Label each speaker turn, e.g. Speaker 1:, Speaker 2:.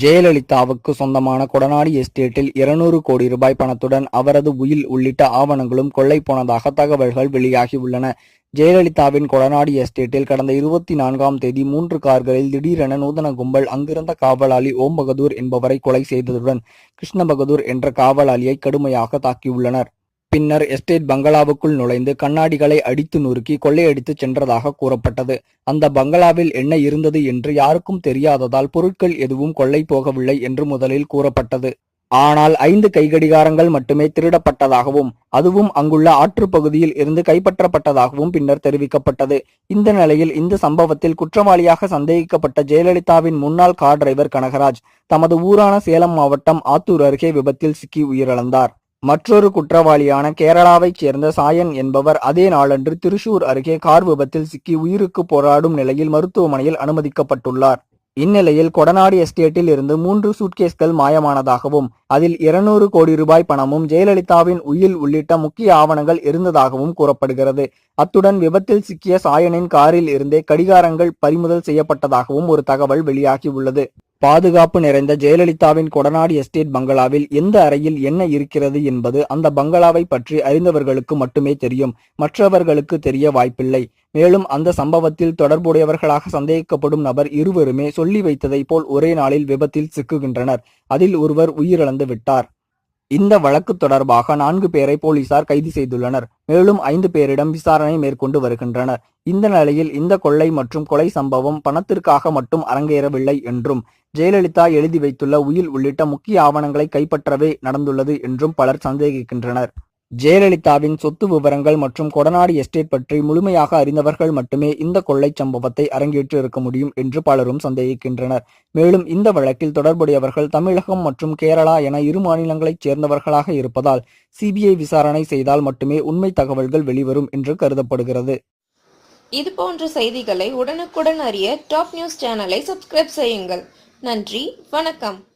Speaker 1: ஜெயலலிதாவுக்கு சொந்தமான கொடநாடு எஸ்டேட்டில் இருநூறு கோடி ரூபாய் பணத்துடன் அவரது உயில் உள்ளிட்ட ஆவணங்களும் கொள்ளை போனதாக தகவல்கள் வெளியாகியுள்ளன. ஜெயலலிதாவின் கொடநாடு எஸ்டேட்டில் கடந்த இருபத்தி நான்காம் தேதி மூன்று கார்களில் திடீரென நூதன கும்பல் அங்கிருந்த காவலாளி ஓம் பகதூர் என்பவரை கொலை செய்ததுடன் கிருஷ்ண பகதூர் என்ற காவலாளியை கடுமையாக தாக்கியுள்ளனர். பின்னர் எஸ்டேட் பங்களாவுக்குள் நுழைந்து கண்ணாடிகளை அடித்து நொறுக்கி கொள்ளையடித்து சென்றதாக கூறப்பட்டது. அந்த பங்களாவில் என்ன இருந்தது என்று யாருக்கும் தெரியாததால் பொருட்கள் எதுவும் கொள்ளை போகவில்லை என்று முதலில் கூறப்பட்டது. ஆனால் ஐந்து கைகடிகாரங்கள் மட்டுமே திருடப்பட்டதாகவும் அதுவும் அங்குள்ள ஆற்றுப்பகுதியில் இருந்து கைப்பற்றப்பட்டதாகவும் பின்னர் தெரிவிக்கப்பட்டது. இந்த நிலையில் இந்த சம்பவத்தில் குற்றவாளியாக சந்தேகிக்கப்பட்ட ஜெயலலிதாவின் முன்னாள் கார் டிரைவர் கனகராஜ் தமது ஊரான சேலம் மாவட்டம் ஆத்தூர் அருகே விபத்தில் சிக்கி உயிரிழந்தார். மற்றொரு குற்றவாளியான கேரளாவைச் சேர்ந்த சாயன் என்பவர் அதே நாளன்று திருச்சூர் அருகே கார் விபத்தில் சிக்கி உயிருக்கு போராடும் நிலையில் மருத்துவமனையில் அனுமதிக்கப்பட்டுள்ளார். இந்நிலையில் கொடநாடு எஸ்டேட்டில் இருந்து மூன்று சூட்கேஸ்கள் மாயமானதாகவும் அதில் இருநூறு கோடி ரூபாய் பணமும் ஜெயலலிதாவின் உயில் உள்ளிட்ட முக்கிய ஆவணங்கள் இருந்ததாகவும் கூறப்படுகிறது. அத்துடன் விபத்தில் சிக்கிய சாயனின் காரில் இருந்தே கடிகாரங்கள் பறிமுதல் செய்யப்பட்டதாகவும் ஒரு தகவல் வெளியாகியுள்ளது பாதுகாப்பு நிறைந்த ஜெயலலிதாவின் கொடநாடு எஸ்டேட் பங்களாவில் எந்த அறையில் என்ன இருக்கிறது என்பது அந்த பங்களாவை பற்றி அறிந்தவர்களுக்கு மட்டுமே தெரியும். மற்றவர்களுக்கு தெரிய வாய்ப்பில்லை. மேலும் அந்த சம்பவத்தில் தொடர்புடையவர்களாக சந்தேகிக்கப்படும் நபர் இருவருமே சொல்லி வைத்ததைப் போல் ஒரே நாளில் விபத்தில் சிக்குகின்றனர். அதில் ஒருவர் உயிரிழந்து விட்டார். இந்த வழக்கு தொடர்பாக நான்கு பேரை போலீசார் கைது செய்துள்ளனர். மேலும் ஐந்து பேரிடம் விசாரணை மேற்கொண்டு வருகின்றனர். இந்த நிலையில் இந்த கொள்ளை மற்றும் கொலை சம்பவம் பணத்திற்காக மட்டும் அரங்கேறவில்லை என்றும் ஜெயலலிதா எழுதி வைத்துள்ள உயில் உள்ளிட்ட முக்கிய ஆவணங்களை கைப்பற்றவே நடந்துள்ளது என்றும் பலர் சந்தேகிக்கின்றனர். ஜெயலலிதாவின் சொத்து விவரங்கள் மற்றும் கொடநாடு எஸ்டேட் பற்றி முழுமையாக அறிந்தவர்கள் மட்டுமே இந்த கொள்ளை சம்பவத்தை அரங்கேற்று இருக்க முடியும் என்று பலரும் சந்தேகிக்கின்றனர். மேலும் இந்த வழக்கில் தொடர்புடையவர்கள் தமிழகம் மற்றும் கேரளா என இரு மாநிலங்களைச் சேர்ந்தவர்களாக இருப்பதால் சிபிஐ விசாரணை செய்தால் மட்டுமே உண்மை தகவல்கள் வெளிவரும் என்று கருதப்படுகிறது.
Speaker 2: இது போன்ற செய்திகளை உடனுக்குடன் அறிய டாப் நியூஸ் சேனலை சப்ஸ்கிரைப் செய்யுங்கள். நன்றி. வணக்கம்.